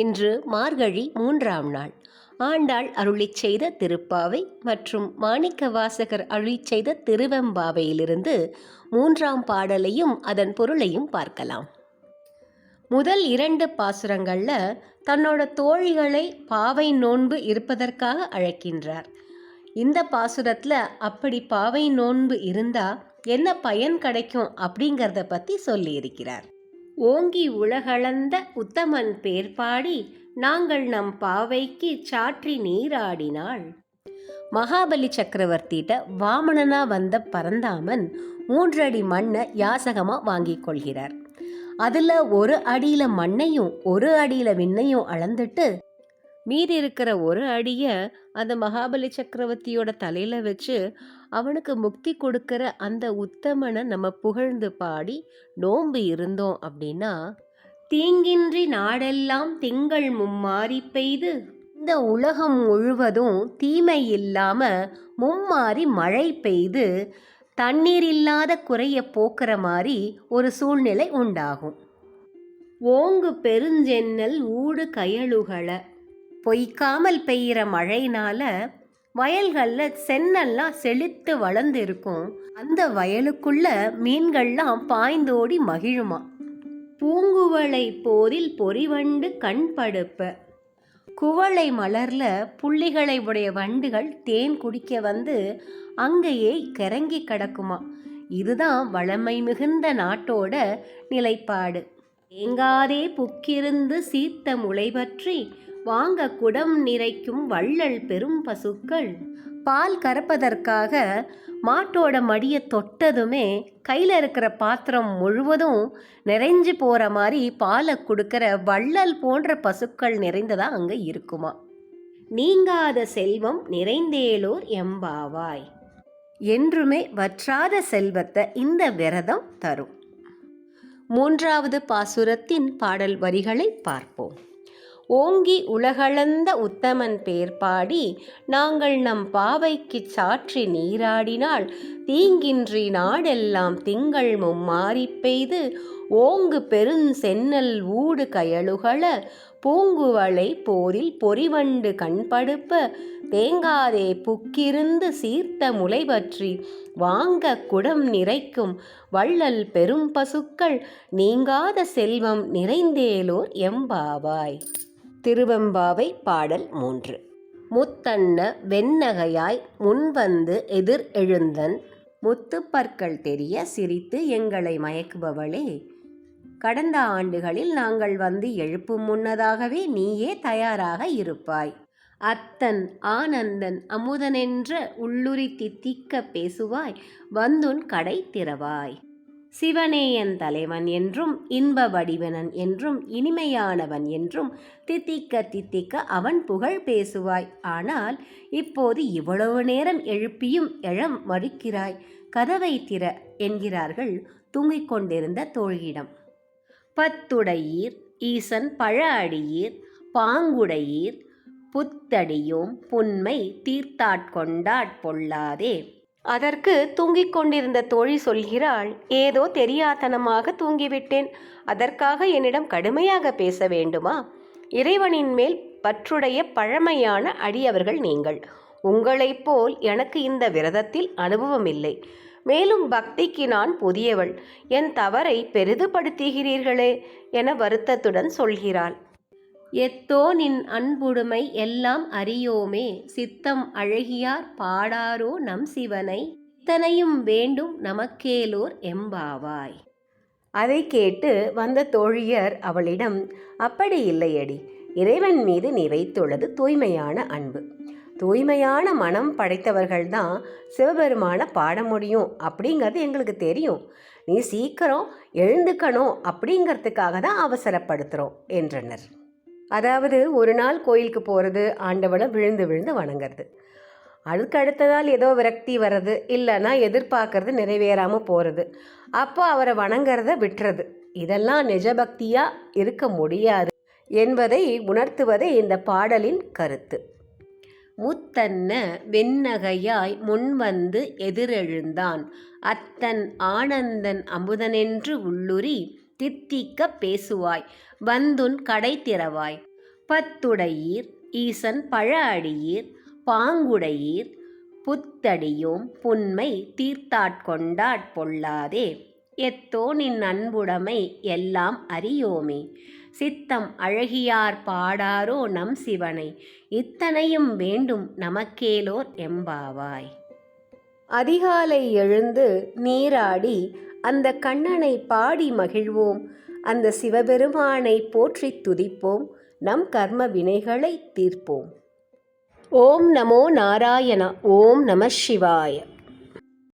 இன்று மார்கழி மூன்றாம் நாள். ஆண்டாள் அருளிச் செய்த திருப்பாவை மற்றும் மாணிக்க வாசகர் அருளி செய்த திருவெம்பாவையிலிருந்து மூன்றாம் பாடலையும் அதன் பொருளையும் பார்க்கலாம். முதல் இரண்டு பாசுரங்களில் தன்னோட தோழிகளை பாவை நோன்பு இருப்பதற்காக அழைக்கின்றார். இந்த பாசுரத்தில் அப்படி பாவை நோன்பு இருந்தால் என்ன பயன் கிடைக்கும் அப்படிங்கிறத பற்றி சொல்லியிருக்கிறார். ஓங்கி உலகளந்த உத்தமன் பேர் பாடி நாங்கள் நம் பாவைக்கு சாற்றி நீராடினாள். மகாபலி சக்கரவர்த்திட்ட வாமணனா வந்த பரந்தாமன் மூன்றடி மண்ணை யாசகமா வாங்கி கொள்கிறார். அதில் ஒரு அடியில் மண்ணையும் ஒரு அடியில் விண்ணையும் அளந்துட்டு மீதி இருக்கிற ஒரு அடிய அந்த மகாபலி சக்கரவர்த்தியோட தலையில வச்சு அவனுக்கு முக்தி கொடுக்கிற அந்த உத்தமனை நம்ம புகழ்ந்து பாடி நோன்பு இருந்தோம் அப்படின்னா தீங்கின்றி நாடெல்லாம் திங்கள் மும்மாறி பெய்து இந்த உலகம் முழுவதும் தீமை இல்லாம மும்மாறி மழை பெய்து தண்ணீர் இல்லாத குறைய போக்குற மாதிரி ஒரு சூழ்நிலை உண்டாகும். ஓங்கு பெருஞ்சென்னல் ஊடு கயலுகளை பொய்க்காமல் பெய்கிற மழையினால வயல்களில் சென்னெல்லாம் செழித்து வளர்ந்து இருக்கும் அந்த வயலுக்குள்ள மீன்கள்லாம் பாய்ந்தோடி மகிழுமா. பூங்குவளை போதில் பொறிவண்டு கண் படுப்ப. குவளை மலர்ல புள்ளிகளை உடைய வண்டுகள் தேன் குடிக்க வந்து அங்கேயே கிறங்கி கிடக்குமா. இதுதான் வளமை மிகுந்த நாட்டோட நிலைப்பாடு. ஏங்காதே புக்கிருந்து சீத்த முளை பற்றி வாங்க குடம் நிறைக்கும் வள்ளல் பெரும் பசுக்கள். பால் கறப்பதற்காக மாட்டோட மடியை தொட்டதுமே கையில் இருக்கிற பாத்திரம் முழுவதும் நிறைஞ்சு போகிற மாதிரி பாலை கொடுக்கிற வள்ளல் போன்ற பசுக்கள் நிறைந்ததா அங்கே இருக்குமா? நீங்காத செல்வம் நிறைந்தேலோர் எம்பாவாய். என்றுமே வற்றாத செல்வத்தை இந்த விரதம் தரும். மூன்றாவது பாசுரத்தின் பாடல் வரிகளை பார்ப்போம். ஓங்கி உலகளந்த உத்தமன் பேர் பாடி நாங்கள் நம் பாவைக்கு சாற்றி நீராடினால் தீங்கின்றி நாடெல்லாம் திங்கள் மும்மாறி பெய்து ஓங்கு பெருஞ்சென்னல் ஊடு கயலுகள பூங்குவளை போரில் பொறிவண்டு கண்படுப்ப தேங்காதே புக்கிருந்து சீர்த்த முளை பற்றி வாங்க குடம் நிறைக்கும் வள்ளல் பெரும் பசுக்கள் நீங்காத செல்வம் நிறைந்தேலோர் எம்பாவாய். திருவெம்பாவை பாடல் மூன்று. முத்தன்ன வெண்ணகையாய் முன்வந்து எதிர் எழுந்தன் முத்துப்பற்கள் தெரிய சிரித்து எங்களை மயக்குபவளே. கடந்த ஆண்டுகளில் நாங்கள் வந்து எழுப்பும் முன்னதாகவே நீயே தயாராக இருப்பாய். அத்தன் ஆனந்தன் அமுதனென்ற உள்ளுரி தித்திக்க பேசுவாய். வந்துன் கடை திறவாய். சிவனேயன் தலைவன் என்றும் இன்ப வடிவனன் என்றும் இனிமையானவன் என்றும் தித்திக்க தித்திக்க அவன் புகழ் பேசுவாய். ஆனால் இப்போது இவ்வளவு நேரம் எழுப்பியும் எழ மறுக்கிறாய். கதவை திற என்கிறார்கள் தூங்கிக் கொண்டிருந்த தோழியிடம். பத்துடையீர் ஈசன் பழ அடியீர் பாங்குடையீர் புத்தடியோம் புன்மை தீர்த்தாட்கொண்டாட் பொல்லாதே. அதற்கு தூங்கிக் கொண்டிருந்த தோழி சொல்கிறாள் ஏதோ தெரியாதனமாக தூங்கிவிட்டேன். அதற்காக என்னிடம் கடுமையாக பேச வேண்டுமா? இறைவனின் மேல் பற்றுடைய பழமையான அடியவர்கள் நீங்கள். உங்களைப் போல் எனக்கு இந்த விரதத்தில் அனுபவம் இல்லை. மேலும் பக்திக்கு நான் புதியவள். என் தவறை பெரிதுபடுத்துகிறீர்களே என வருத்தத்துடன் சொல்கிறாள். எத்தோ நின் அன்புடுமை எல்லாம் அறியோமே. சித்தம் அழகியார் பாடாரோ நம் சிவனை. இத்தனையும் வேண்டும் நமக்கேலோர் எம்பாவாய். அதை கேட்டு வந்த தோழியர் அவளிடம் அப்படி இல்லையடி. இறைவன் மீது நீ வைத்துள்ளது தூய்மையான அன்பு. தூய்மையான மனம் படைத்தவர்கள்தான் சிவபெருமான பாட முடியும். அப்படிங்கிறது எங்களுக்கு தெரியும். நீ சீக்கிரம் எழுந்துக்கணும் அப்படிங்கிறதுக்காக தான் அவசரப்படுத்துகிறோம் என்றனர். அதாவது ஒரு நாள் கோயிலுக்கு போகிறது ஆண்டவனை விழுந்து விழுந்து வணங்குறது. அதுக்கு அடுத்ததால் ஏதோ விரக்தி வர்றது இல்லைன்னா எதிர்பார்க்கறது நிறைவேறாமல் போகிறது அப்போ அவரை வணங்குறத விட்டுறது. இதெல்லாம் நிஜபக்தியாக இருக்க முடியாது என்பதை உணர்த்துவதே இந்த பாடலின் கருத்து. முத்தன்ன வெண்ணகையாய் முன்வந்து எதிரெழுந்தான். அத்தன் ஆனந்தன் அமுதனென்று உள்ளுரி தித்திக்க பேசுவாய் வந்துன் கடை திறவாய். பத்துடையீர் ஈசன் பழ அடியீர் பாங்குடையீர் புத்தடியோம் புன்மை தீர்த்தாட்கொண்டாட் பொல்லாதே. எத்தோ நின் அன்புடைமை எல்லாம் அறியோமே. சித்தம் அழகியார் பாடாரோ நம் சிவனை. இத்தனையும் வேண்டும் நமக்கேலோர் எம்பாவாய். அதிகாலை எழுந்து நீராடி அந்த கண்ணனை பாடி மகிழ்வோம். அந்த சிவபெருமானை போற்றித் துதிப்போம். நம் கர்ம வினைகளை தீர்ப்போம். ஓம் நமோ நாராயண ஓம் நம சிவாய.